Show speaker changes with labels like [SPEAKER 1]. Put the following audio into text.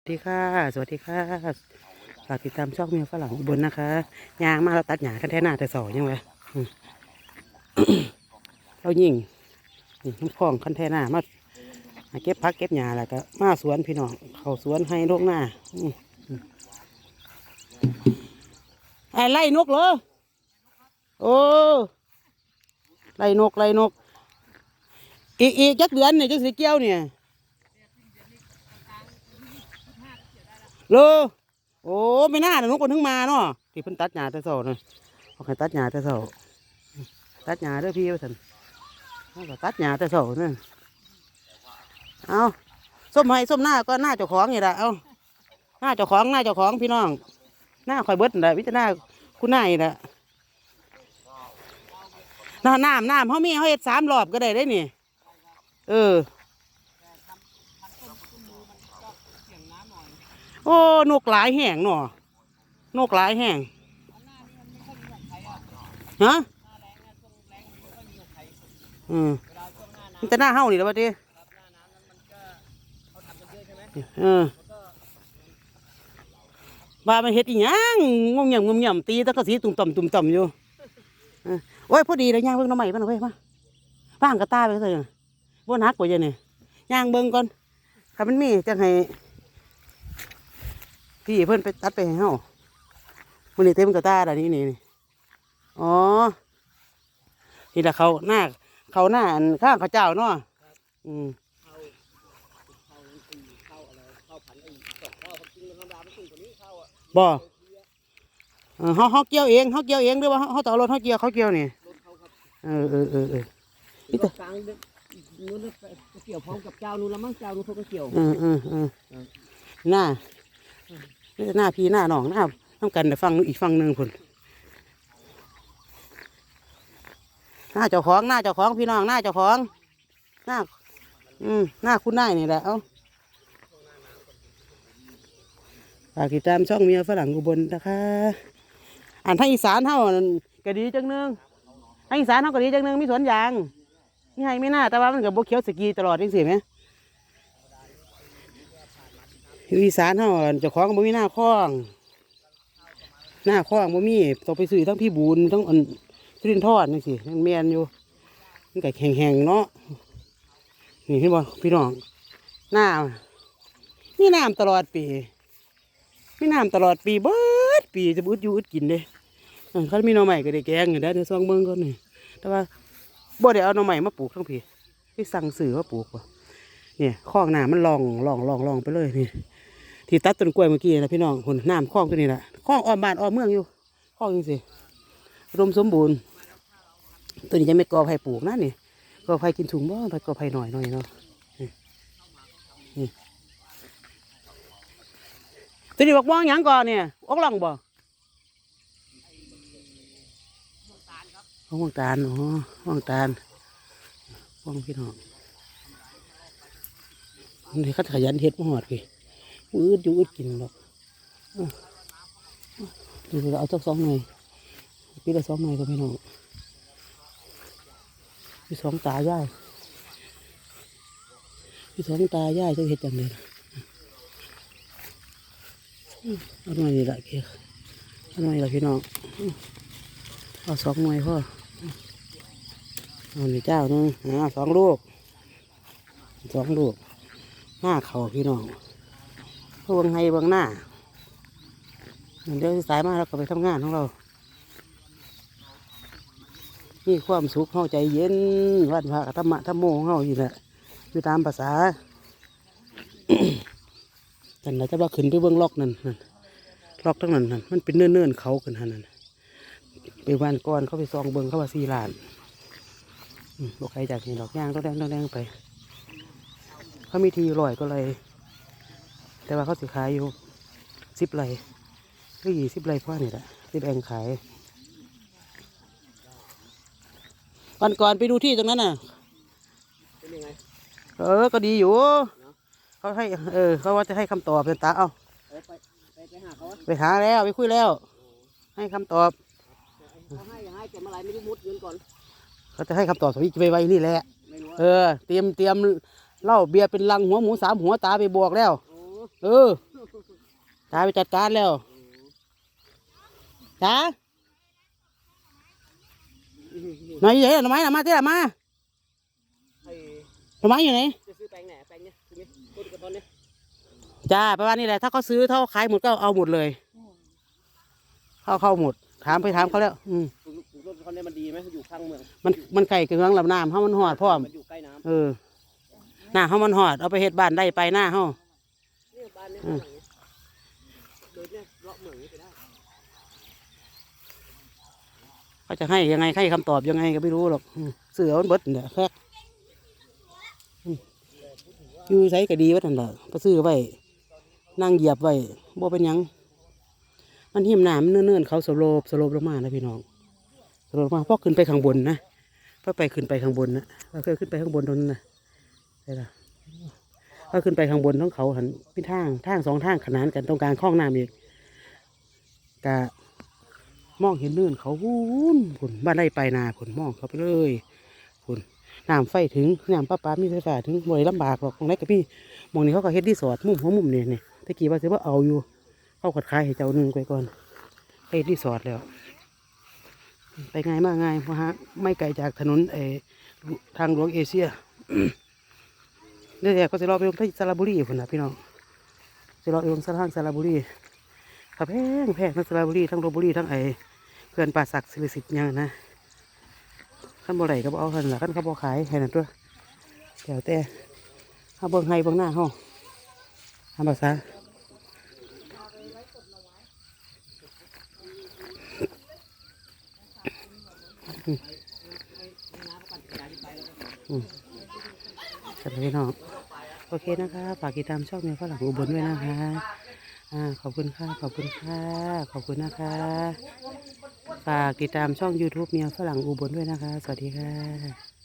[SPEAKER 1] สวัสดีค่ะ สวัสดีค่ะ ฝากติดตามช่องเมียฝรั่งอุบลนะคะ ยางมาเราตัดหญ้ากันแท่หน้าแต่สอยังไงเรายิงนี่น้ำพองคันแท่หน้ามาเก็บพักเก็บหญ้าแล้วก็มาสวนพี่น้อง เขาสวนให้ลูกหน้าไอ้ไล่นกเหรอ โอ้ ไล่นกไล่นก อีกอีกจักเดือนเนี่ยจักสีเกี้ยวเนี่ย เลอโอ้ไม่น่าหนุคนถึงมาเนาะที่เพิ่นตัดหญ้าแต่เช้าน่ะเขาให้ตัดหญ้าแต่เช้าตัดหญ้าเด้อพี่ว่าซั่นเขาก็ตัดหญ้าแต่เช้านั่นเอาส้มให้ส้มหน้าก็หน้าเจ้าของนี่ละเอาหน้าเจ้าของหน้าเจ้าของพี่น้อง หน้าคอยเบิดนั่นแหละวิจารณาคุณนายนี่แหละน้ำน้ำน้ำเขามีเขาเฮ็ดสามรอบก็ได้ได้นี่ เออ โอ้นกหลายแห่งเนาะนกหลายแห่งฮะอืมมันจะหน้าเฮ้านี่แล้วบัดนี้เออว่ามันเฮ็ดอีหยังงงเงียมงงเงียมตีตะกะสีตุ่มต่ำตุ่มต่ำอยู่โอ้ยพอดีเลยย่างเบิ่งน้ำใหม่มันเอาไว้มาบ้างกระตาไปเลยบ่นักกว่าเยอะนี่ยย่างเบิ่งก่อนถ้ามันมีจังให้ พี่เพิ่นไปตัดไปให้เฮามันนี่เต็มกระตาดอันนี้นี่นี่อ๋อ นี่แหละเขาหน้า เขาหน้าอันข้างเขาเจ้าเนาะอืมบ่เออเฮาเฮาเกี่ยวเองเฮาเกี่ยวเองหรือว่าเฮาเฮาต่อรถเฮาเกี่ยวเขาเกี่ยวนี่เออเออเออเออ
[SPEAKER 2] ที่ตรงกลางนู้นไปเกี่ยวพร้อมกับเจ้านู้นแล้วมั้งเจ้านู้นเขาก็เกี่ยว
[SPEAKER 1] เออเออเออหน้านี่ หน้าพี่หน้าน้องหน้าน้ำกันแต่ฟังอีกฟังหนึ่งพุ่นหน้าเจ้าของหน้าเจ้าของพี่น้องหน้าเจ้าของหน้าอืมหน้าคุณนายนี่แหละเอาฝากติดตามช่องเมียฝรั่งอุบลนะคะอ่านทางอีสานเท่าก็ดีจังนึงทางอีสานเท่าก็ดีจังนึงมีสวนยางนี่ให้ไม่น่าแต่ว่ามันกับบกเขียวสกีตลอดจริงสิไหม อยู่อีสานเฮาเจ้าของบ่มีหน้าคล้อง หน้าคล้องบ่มีต้องไปซื้อทั้งพี่บูนทั้งอันทุเรียนทอดนี่สิมันแม่นอยู่มันก็แห้งๆเนาะนี่เห็นบ่พี่น้องหน้ามีน้ำตลอดปีมีน้ำตลอดปีเบิดปีจะบุดอยู่อึดกินเด้เออคันมีหน่อใหม่ก็ได้แกงอยู่ได้อเดี๋ยวซองเบิ่งก่อนนี่แต่ว่าบ่ได้เอาหน่อใหม่มาปลูกทั้งพี่ที่สั่งซื้อมาปลูกว่ะเนี่ยคลองน้ำมันลองลองลองลองไปเลยนี่ ที่ตัดต้นกล้วยเมื่อกี้นะพี่น้องคนน้ำคลองตัวนี้แหละคลองอ้อมบ้านอ้อมเมืองอยู่คลองยังสิรมสมบูรณ์ ตัวนี้จะไม่กอไผ่ปลูกนะนี่กอไผ่กินถุงบ่ไผ่กอไผ่หน่อยหน่อยเนาะนี่ตัวนี้บอกว่างยังก่อนเนี่ยออกหลังบ่ว่างตาลอ๋อว่างตาลว่างพี่น้องนี่เขาขยันเฮ็ดบ่หอดพี่ อืดอยู่อืดกินหรอกเดี๋ยวเราเอาสักสองหน่อยปีละสองหน่อยก็ไม่น้องพี่สองตาย่ายพี่สองตาย่ายจะเห็ดจังเลยเอาหน่อยนี่ละเกียเอาหน่อยละพี่น้องเอาสองหน่อยพ่อมเอาหนึ่งเจ้านึงอ่าสองลูกสองลูกหน้าเขาพี่น้อง เบิ่งให้เบิ่งหน้าเดี๋ยวสายมาเราก็ไปทำงานของเรา มีความสุขเข้าใจเย็นวันพระกับธรรมะธรรมโมของเราอยู่แหละอยู่ตามภาษาแต่เราจะว่าขึ้นไปเบื้องล็อกนั่นล็อกทั้งนั้นนั่นมันเป็นเนื่อนๆเขากันหันนั่นไปวันก่อนเขาไปซองเบิ้งเขาว่าสี่ล้านอืมบอกใครจากนี่ดอกย่างต้องแดงต้องแดงไป เขามีทีลอยก็เลย แต่ว่าเขาสิขายอยู่สิบไรก็ยี่สิบไรพ่อนี่แหละสิบแองขายวันก่อนไปดูที่ตรงนั้นน่ะ
[SPEAKER 2] เป็นยังไง
[SPEAKER 1] เออ ก็ดีอยู่เขาให้ เออ เขาว่าจะให้คำตอบเป็นตาเอา
[SPEAKER 2] เออไปไปไปหาเขาอะ
[SPEAKER 1] ไปหาแล้วไปคุยแล้ว ให้คำตอบ
[SPEAKER 2] เขาให้ยังให้แต่เมื่อไหรไม่รู้มุดเงินก่อน
[SPEAKER 1] เขาจะให้คำตอบสวิจะไปไว้นี่แหละ
[SPEAKER 2] ไม่รู้
[SPEAKER 1] เออ เตรียมเตรียมเหล้าเบียร์เป็นลังหัวหมูสามหัวตาไปบวกแล้ว
[SPEAKER 2] โอ้
[SPEAKER 1] เออ
[SPEAKER 2] เตา
[SPEAKER 1] ไปจัดการแล้วจ้ามาอยู่ไหนหน่อไม้น่ะมาเท่ามา
[SPEAKER 2] ไอ้
[SPEAKER 1] หน่อไม้อยู่ไหน
[SPEAKER 2] จะซื้อแปลงไหนแปลงเนี้ยคือไหมต้นกระท้อนเนี้ย
[SPEAKER 1] จ้าประมาณนี้แหละถ้าเขาซื้อเท่าขายหมดก็เอาหมดเลยเข้าเข้าหมด ถามไปถามเขาแล้ว อืม
[SPEAKER 2] ปลูกปลูกต้นกระท้อนเนี้ยมันดีไหมอยู่ข้างเมือง
[SPEAKER 1] มันมันไก่กับเมืองลำน้ำเฮามันหอดพร้อม
[SPEAKER 2] มันอยู่ใกล้น้
[SPEAKER 1] เออหน้าเฮามันหอดเอาไปเฮ็ดบ้านได้ไปหน้าเฮาำ
[SPEAKER 2] เขา
[SPEAKER 1] จะให้ยังไงให้คำตอบยังไงก็ไม่รู้หรอกอืมเสือมันบดเนี่ยแค่อยู่ใช้ก็ดีว่าทันละไปซื้อไว้นั่งเหยียบไว้บ่เป็นยัง มันหิมหนามนเนื่นๆเขาสโลบสโลบลงมานะพี่น้องสโลบลงมาพ่อขึ้นไปข้างบนนะพ่อไปขึ้นไปข้างบนนะเราเคยขึ้นไปข้างบนตรงนั้นนะได้ละ พอขึ้นไปข้างบนท้องเขาหันเป็นทางทางสองทางขนานกันตรงกลางคลองน้ำอีกกะมองเห็นเนื่นเขาวุ้นผลบ้านไร่ไปนาผลมองเขาไปเลยผลน้ำไฟถึงน้ำประปามีไฟฟ้าถึงบ่ได้ลำบากหรอกตรงไหนกับพี่มองนี้เขาก็เฮ็ดรีสอร์ทมุมหัวมุมเนี่ยเนี่ยตะกี้ว่าจะว่าเอาอยู่เข้ากดขายให้เจ้าหนึ่งไปก่อนไปรีสอร์ทแล้ว ไปง่ายมากง่ายเพราะฮะไม่ไกลจากถนนเอทางหลวงเอเชีย เดี๋ยวก็จะรอไปลงที่สระบุรีคนนะพี่น้องจะรอไปลงสระพานสระบุรีขับแพงแพงทั้งสระบุรีทั้งลบบุรีทั้งไอเขื่อนป่าศักดิ์สิริสิทธิ์ยังนะขั้นบ่ไหลก็บเอาขั้นละขั้นเขาบ่ขายแค่นั้นตัวเดี๋ยวแต่เอาเบิ่งให้เบิ่งหน้าห้องทำภาษาอืม อืมสวัสดีพี่น้องโอเคนะคะฝากติดตามช่องเมียฝรั่งอุบลด้วยนะคะอ่าขอบคุณค่ะขอบคุณค่ะขอบคุณนะคะฝากติดตามช่อง YouTube เมียฝรั่งอุบลด้วยนะคะ สวัสดีค่ะ